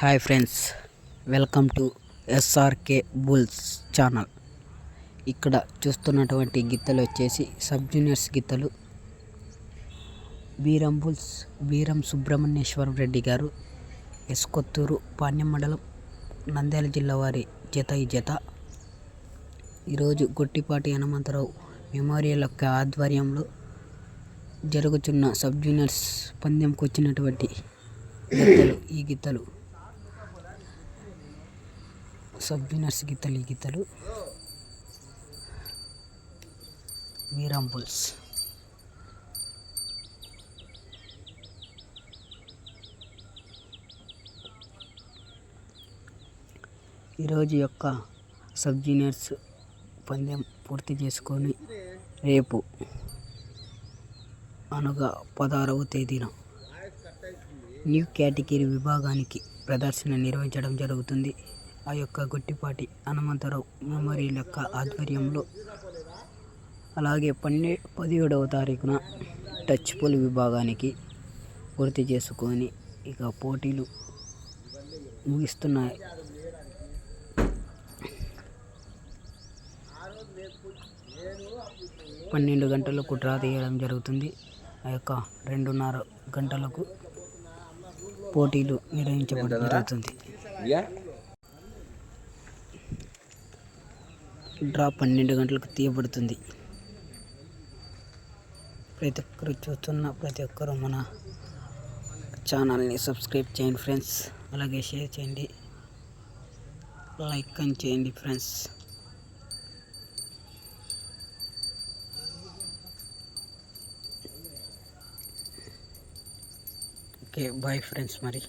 Hi friends welcome to SRK bulls channel. ఇక్కడ చూస్తున్నటువంటి గిత్తలు వచ్చేసి సబ్ జూనియర్స్ గిత్తలు బీరం బుల్స్ బీరం సుబ్రహ్మణ్యేశ్వరం రెడ్డి గారు ఎస్కొత్తూరు పాణ్యం మండలం నంద్యాల జిల్లా వారి జత ఈ జత. ఈరోజు గొట్టిపాటి హనుమంతరావు మెమోరియల్ యొక్క ఆధ్వర్యంలో జరుగుతున్న సబ్ జూనియర్స్ పందెంకు వచ్చినటువంటి గిత్తలు ఈ గిత్తలు సబ్బినర్స్ గీతలు గీతలు ఈ ఈరోజు యొక్క సబ్ జూనియర్స్ పందెం పూర్తి చేసుకొని రేపు అనగా పదహారవ తేదీన న్యూ కేటగిరీ విభాగానికి ప్రదర్శన నిర్వహించడం జరుగుతుంది. ఆ యొక్క గుట్టిపాటి హనుమంతరావు మెమోరియల్ యొక్క ఆధ్వర్యంలో అలాగే పన్నె పదిహేడవ తారీఖున టచ్ పుల్ విభాగానికి పూర్తి చేసుకొని ఇక పోటీలు ముగిస్తున్నాయి. పన్నెండు గంటలకు డ్రా తీయడం జరుగుతుంది. ఆ యొక్క రెండున్నర గంటలకు పోటీలు నిర్వహించబడడం జరుగుతుంది. డ్రా పన్నెండు గంటలకు తీయబడుతుంది. ప్రతి ఒక్కరు చూస్తున్న ప్రతి ఒక్కరు మన ఛానల్ని సబ్స్క్రైబ్ చేయండి ఫ్రెండ్స్. అలాగే షేర్ చేయండి. లైక్ అని చేయండి ఫ్రెండ్స్. ఓకే బాయ్ ఫ్రెండ్స్ మరి.